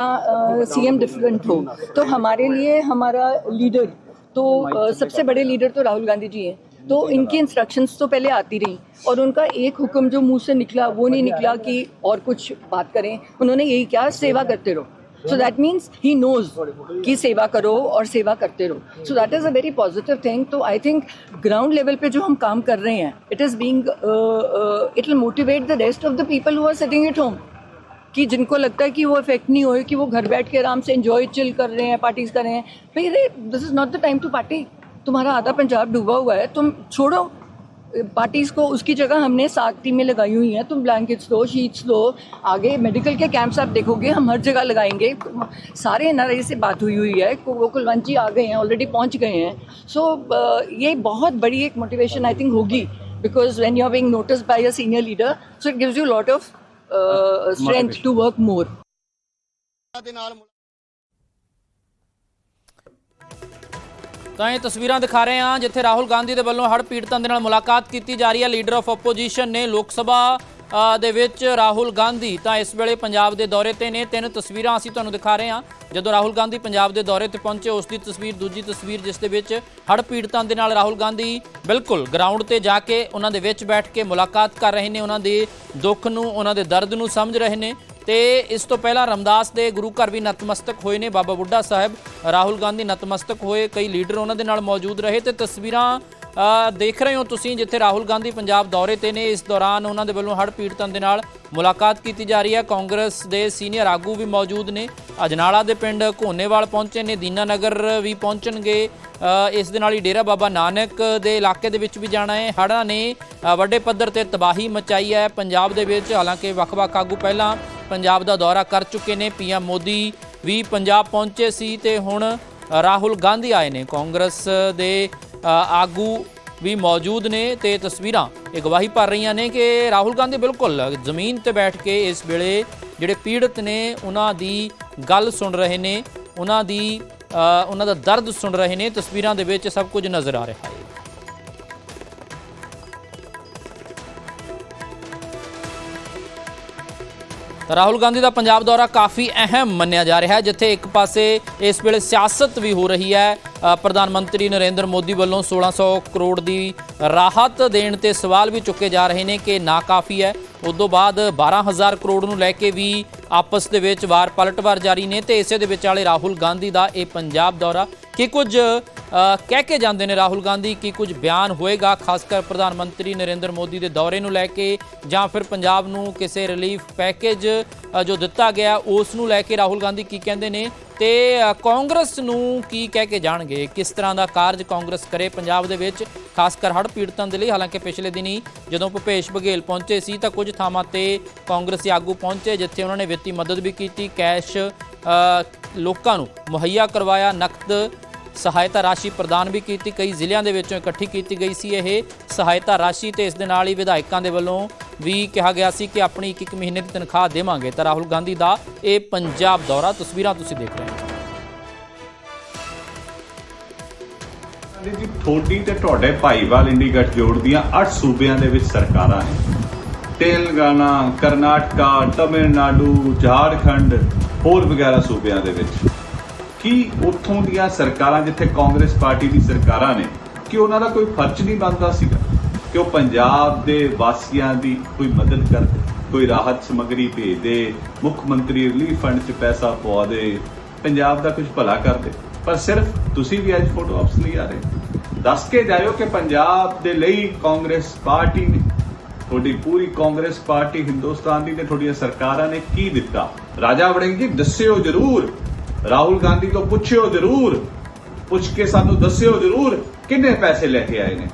CM different हो। तो हमारे लिए हमारा लीडर तो सबसे बड़े लीडर तो राहुल गांधी जी हैं। तो इनकी इंस्ट्रक्शंस तो पहले आती रही और उनका एक हुक्म जो मुँह से निकला, वो नहीं निकला कि और कुछ बात करें। उन्होंने यही कहा, सेवा करते रहो। So that means he knows कि सेवा करो और सेवा करते रहो। So that is a very positive thing तो आई थिंक ग्राउंड लेवल पे जो हम काम कर रहे हैं it is being it will motivate the rest of the people who are sitting at home कि जिनको लगता है कि वो इफ़ेक्ट नहीं हो कि वो घर बैठ के आराम से एंजॉय चिल कर रहे हैं पार्टीज़ कर रहे हैं। भाई अरे this is not the time to party तुम्हारा आधा पंजाब डूबा हुआ है तुम छोड़ो। पार्टीज़ को उसकी जगह हमने सात टीमें लगाई हुई हैं तुम ब्लैंकेट्स लो शीट्स लो आगे मेडिकल के कैंप्स आप देखोगे हम हर जगह लगाएँगे। सारे एन से बात हुई हुई है वो कुलवंत जी आ गए हैं ऑलरेडी पहुँच गए हैं। सो so, ये बहुत बड़ी एक मोटिवेशन आई थिंक होगी because when you are being notice by a senior leader so it gives you lot of strength to work more ਤਾਂ ਇਹ ਤਸਵੀਰਾਂ ਦਿਖਾ ਰਹੇ ਹਾਂ ਜਿੱਥੇ ਰਾਹੁਲ ਗਾਂਧੀ ਦੇ ਵੱਲੋਂ ਹੜ ਪੀੜਤਾਂ ਦੇ ਨਾਲ ਮੁਲਾਕਾਤ ਕੀਤੀ ਜਾ ਰਹੀ ਹੈ। ਲੀਡਰ ਆਫ ਆਪੋਜੀਸ਼ਨ ਨੇ ਲੋਕ ਸਭਾ ਦੇ ਵਿੱਚ ਰਾਹੁਲ ਗਾਂਧੀ ਤਾਂ ਇਸ ਵੇਲੇ ਪੰਜਾਬ ਦੇ ਦੌਰੇ ਤੇ ਨੇ। ਤਿੰਨ ਤਸਵੀਰਾਂ ਅਸੀਂ ਤੁਹਾਨੂੰ ਦਿਖਾ ਰਹੇ ਹਾਂ। ਜਦੋਂ ਰਾਹੁਲ ਗਾਂਧੀ ਪੰਜਾਬ ਦੇ ਦੌਰੇ ਤੇ ਪਹੁੰਚੇ, ਉਸ ਦੀ ਤਸਵੀਰ ਦੂਜੀ ਤਸਵੀਰ ਜਿਸ ਦੇ ਵਿੱਚ ਹੜ੍ਹ ਪੀੜਤਾਂ ਦੇ ਨਾਲ ਰਾਹੁਲ ਗਾਂਧੀ ਬਿਲਕੁਲ ਗਰਾਊਂਡ ਤੇ ਜਾ ਕੇ ਉਹਨਾਂ ਦੇ ਵਿੱਚ ਬੈਠ ਕੇ ਮੁਲਾਕਾਤ ਕਰ ਰਹੇ ਨੇ। ਉਹਨਾਂ ਦੇ ਦੁੱਖ ਨੂੰ, ਉਹਨਾਂ ਦੇ ਦਰਦ ਨੂੰ ਸਮਝ ਰਹੇ ਨੇ। ਤੇ ਇਸ ਤੋਂ ਪਹਿਲਾਂ ਰਮਦਾਸ ਦੇ ਗੁਰੂ ਘਰ ਵੀ ਨਤਮਸਤਕ ਹੋਏ ਨੇ। ਬਾਬਾ ਬੁੱਢਾ ਸਾਹਿਬ, ਰਾਹੁਲ ਗਾਂਧੀ ਨਤਮਸਤਕ ਹੋਏ। ਕਈ ਲੀਡਰ ਉਹਨਾਂ ਦੇ ਨਾਲ ਮੌਜੂਦ ਰਹੇ ਤੇ ਤਸਵੀਰਾਂ ਦੇਖ ਰਹੇ ਹੋ ਤੁਸੀਂ ਜਿੱਥੇ ਰਾਹੁਲ ਗਾਂਧੀ ਪੰਜਾਬ ਦੌਰੇ ਤੇ ਨੇ, ਇਸ ਦੌਰਾਨ ਉਹਨਾਂ ਦੇ ਵੱਲੋਂ ਹੜ੍ਹ ਪੀੜਤਾਂ ਦੇ ਨਾਲ ਮੁਲਾਕਾਤ ਕੀਤੀ ਜਾ ਰਹੀ ਹੈ। ਕਾਂਗਰਸ ਦੇ ਸੀਨੀਅਰ ਆਗੂ ਵੀ ਮੌਜੂਦ ਨੇ। ਅਜਨਾਲਾ ਦੇ ਪਿੰਡ ਘੋਨੇਵਾਲ ਪਹੁੰਚੇ ਨੇ। ਦੀਨਾਨਗਰ ਵੀ ਪਹੁੰਚਣਗੇ। ਇਸ ਦੇ ਨਾਲ ਹੀ ਡੇਰਾ ਬਾਬਾ ਨਾਨਕ ਦੇ ਇਲਾਕੇ ਦੇ ਵਿੱਚ ਵੀ ਜਾਣਾ ਹੈ। ਹੜ੍ਹਾਂ ਨੇ ਵੱਡੇ ਪੱਧਰ ਤੇ ਤਬਾਹੀ ਮਚਾਈ ਹੈ। ਪੰਜਾਬ ਦੇ ਵਿੱਚ ਹਾਲਾਂਕਿ ਵੱਖ-ਵੱਖ ਆਗੂ ਪਹਿਲਾਂ ਪੰਜਾਬ ਦਾ ਦੌਰਾ ਕਰ ਚੁੱਕੇ ਨੇ। ਪੀਐਮ ਮੋਦੀ ਵੀ ਪੰਜਾਬ ਪਹੁੰਚੇ ਸੀ ਤੇ ਹੁਣ ਰਾਹੁਲ ਗਾਂਧੀ ਆਏ ਨੇ। ਕਾਂਗਰਸ ਦੇ ਆਗੂ ਵੀ ਮੌਜੂਦ ਨੇ ਤੇ ਤਸਵੀਰਾਂ ਇਹ ਗਵਾਹੀ ਭਰ ਰਹੀਆਂ ਨੇ ਕਿ ਰਾਹੁਲ ਗਾਂਧੀ ਬਿਲਕੁਲ ਜ਼ਮੀਨ ਤੇ ਬੈਠ ਕੇ ਇਸ ਵੇਲੇ ਜਿਹੜੇ ਪੀੜਤ ਨੇ, ਉਹਨਾਂ ਦੀ ਗੱਲ ਸੁਣ ਰਹੇ ਨੇ, ਉਹਨਾਂ ਦੀ ਉਹਨਾਂ ਦਾ ਦਰਦ ਸੁਣ ਰਹੇ ਨੇ, ਤਸਵੀਰਾਂ ਦੇ ਵਿੱਚ ਸਭ ਕੁਝ ਨਜ਼ਰ ਆ ਰਿਹਾ ਹੈ। ਰਾਹੁਲ ਗਾਂਧੀ ਦਾ ਪੰਜਾਬ ਦੌਰਾ ਕਾਫੀ ਅਹਿਮ ਮੰਨਿਆ ਜਾ ਰਿਹਾ ਹੈ, ਜਿੱਥੇ ਇੱਕ ਪਾਸੇ ਇਸ ਵੇਲੇ ਸਿਆਸਤ ਵੀ ਹੋ ਰਹੀ ਹੈ। ਪ੍ਰਧਾਨ ਮੰਤਰੀ ਨਰਿੰਦਰ ਮੋਦੀ ਵੱਲੋਂ 1600 ਕਰੋੜ ਦੀ ਰਾਹਤ ਦੇਣ ਤੇ ਸਵਾਲ ਵੀ ਚੁੱਕੇ ਜਾ ਰਹੇ ਨੇ ਕਿ ਨਾ ਕਾਫੀ ਹੈ ਉਦੋਂ ਬਾਅਦ 12000 ਕਰੋੜ ਨੂੰ ਲੈ ਕੇ ਵੀ ਆਪਸ ਦੇ ਵਿੱਚ ਵਾਰ ਪਲਟਵਾਰ ਜਾਰੀ ਨੇ ਤੇ ਇਸੇ ਦੇ ਵਿਚਾਲੇ ਰਾਹੁਲ ਗਾਂਧੀ ਦਾ ਇਹ ਪੰਜਾਬ ਦੌਰਾ। ਕੀ ਕੁਝ ਕਹਿ ਕੇ ਜਾਂਦੇ ਨੇ ਰਾਹੁਲ ਗਾਂਧੀ ਕਿ ਕੁਝ ਬਿਆਨ ਹੋਏਗਾ, ਖਾਸ ਕਰ ਪ੍ਰਧਾਨ ਮੰਤਰੀ ਨਰਿੰਦਰ ਮੋਦੀ ਦੇ ਦੌਰੇ ਨੂੰ ਲੈ ਕੇ, ਜਾਂ ਫਿਰ ਪੰਜਾਬ ਨੂੰ ਕਿਸੇ ਰਿਲੀਫ ਪੈਕੇਜ ਜੋ ਦਿੱਤਾ ਗਿਆ, ਉਸ ਨੂੰ ਲੈ ਕੇ ਰਾਹੁਲ ਗਾਂਧੀ ਕੀ ਕਹਿੰਦੇ ਨੇ? ਤੇ ਕਾਂਗਰਸ ਨੂੰ ਕੀ ਕਹਿ ਕੇ ਜਾਣਗੇ? ਕਿਸ ਤਰ੍ਹਾਂ ਦਾ ਕਾਰਜ ਕਾਂਗਰਸ ਕਰੇ ਪੰਜਾਬ ਦੇ ਵਿੱਚ? ਖਾਸ ਕਰ ਹੜ੍ਹ ਪੀੜਤਾਂ ਦੇ ਲਈ, ਹਾਲਾਂਕਿ ਪਿਛਲੇ ਦਿਨੀ ਜਦੋਂ ਭੁਪੇਸ਼ ਬਘੇਲ ਪਹੁੰਚੇ ਸੀ, ਤਾਂ ਕੁਝ ਥਾਵਾਂ ਤੇ ਕਾਂਗਰਸੀ ਆਗੂ ਪਹੁੰਚੇ, ਜਿੱਥੇ ਉਹਨਾਂ ਨੇ ਵਿੱਤੀ ਮਦਦ ਵੀ ਕੀਤੀ, ਕੈਸ਼ ਲੋਕਾਂ ਨੂੰ ਮੁਹੱਈਆ ਕਰਵਾਇਆ, ਨਕਦ ਸਹਾਇਤਾ ਰਾਸ਼ੀ ਪ੍ਰਦਾਨ ਵੀ ਕੀਤੀ, ਕਈ ਜ਼ਿਲ੍ਹਿਆਂ ਦੇ ਵਿੱਚੋਂ ਇਕੱਠੀ ਕੀਤੀ ਗਈ ਸੀ ਇਹ ਸਹਾਇਤਾ ਰਾਸ਼ੀ ਤੇ ਇਸ ਦੇ ਨਾਲ ਹੀ ਵਿਧਾਇਕਾਂ ਦੇ ਵੱਲੋਂ ਵੀ ਕਿਹਾ ਗਿਆ ਸੀ ਕਿ ਆਪਣੀ ਇੱਕ ਇੱਕ ਮਹੀਨੇ ਦੀ ਤਨਖਾਹ ਦੇਵਾਂਗੇ। ਤਾਂ ਰਾਹੁਲ ਗਾਂਧੀ ਦਾ ਇਹ ਪੰਜਾਬ ਦੌਰਾ, ਤਸਵੀਰਾਂ ਤੁਸੀਂ ਦੇਖ ਰਹੇ ਹੋ। ਜੀ ਜੀ ਥੋੜੀ ਤੇ ਤੁਹਾਡੇ ਭਾਈਵਾਲ ਇੰਡੀ ਗੱਠਜੋੜ ਦੀਆਂ 8 ਸੂਬਿਆਂ ਦੇ ਵਿੱਚ ਸਰਕਾਰਾਂ ਨੇ। ਤੇਲੰਗਾਨਾ, ਕਰਨਾਟਕਾ, ਤਮਿਲਨਾਡੂ, ਝਾਰਖੰਡ, ਹੋਰ ਵਗੈਰਾ ਸੂਬਿਆਂ ਦੇ ਵਿੱਚ। ਕੀ ਉੱਥੋਂ ਦੀਆਂ ਸਰਕਾਰਾਂ, ਜਿੱਥੇ ਕਾਂਗਰਸ ਪਾਰਟੀ ਦੀ ਸਰਕਾਰਾਂ ਨੇ, ਕਿ ਉਹਨਾਂ ਦਾ ਕੋਈ ਫਰਜ਼ ਨਹੀਂ ਬਣਦਾ ਸੀਗਾ ਕਿ ਉਹ ਪੰਜਾਬ ਦੇ ਵਾਸੀਆਂ ਦੀ ਕੋਈ ਮਦਦ ਕਰਦੇ ਕੋਈ ਰਾਹਤ ਸਮੱਗਰੀ ਭੇਜ ਦੇ ਮੁੱਖ ਮੰਤਰੀ ਰਿਲੀਫ ਫੰਡ 'ਚ ਪੈਸਾ ਪਵਾ ਦੇ ਪੰਜਾਬ ਦਾ ਕੁਝ ਭਲਾ ਕਰਦੇ। ਪਰ ਸਿਰਫ ਤੁਸੀਂ ਵੀ ਅੱਜ ਫੋਟੋ ਆਪਸ ਲਈ ਆ ਰਹੇ ਦੱਸ ਕੇ ਜਾਇਓ ਕਿ ਪੰਜਾਬ ਦੇ ਲਈ ਕਾਂਗਰਸ ਪਾਰਟੀ ਨੇ, ਤੁਹਾਡੀ ਪੂਰੀ ਕਾਂਗਰਸ ਪਾਰਟੀ ਹਿੰਦੁਸਤਾਨ ਦੀ ਤੇ ਤੁਹਾਡੀਆਂ ਸਰਕਾਰਾਂ ਨੇ ਕੀ ਦਿੱਤਾ? ਰਾਜਾ ਵੜਿੰਗ ਜੀ, ਦੱਸਿਓ ਜਰੂਰ। ਰਾਹੁਲ ਗਾਂਧੀ ਤੋਂ ਪੁੱਛਿਓ ਜਰੂਰ, ਪੁੱਛ ਕੇ ਸਾਨੂੰ ਦੱਸਿਓ ਜਰੂਰ, ਕਿੰਨੇ ਪੈਸੇ ਲੈ ਕੇ ਆਏ ਨੇ?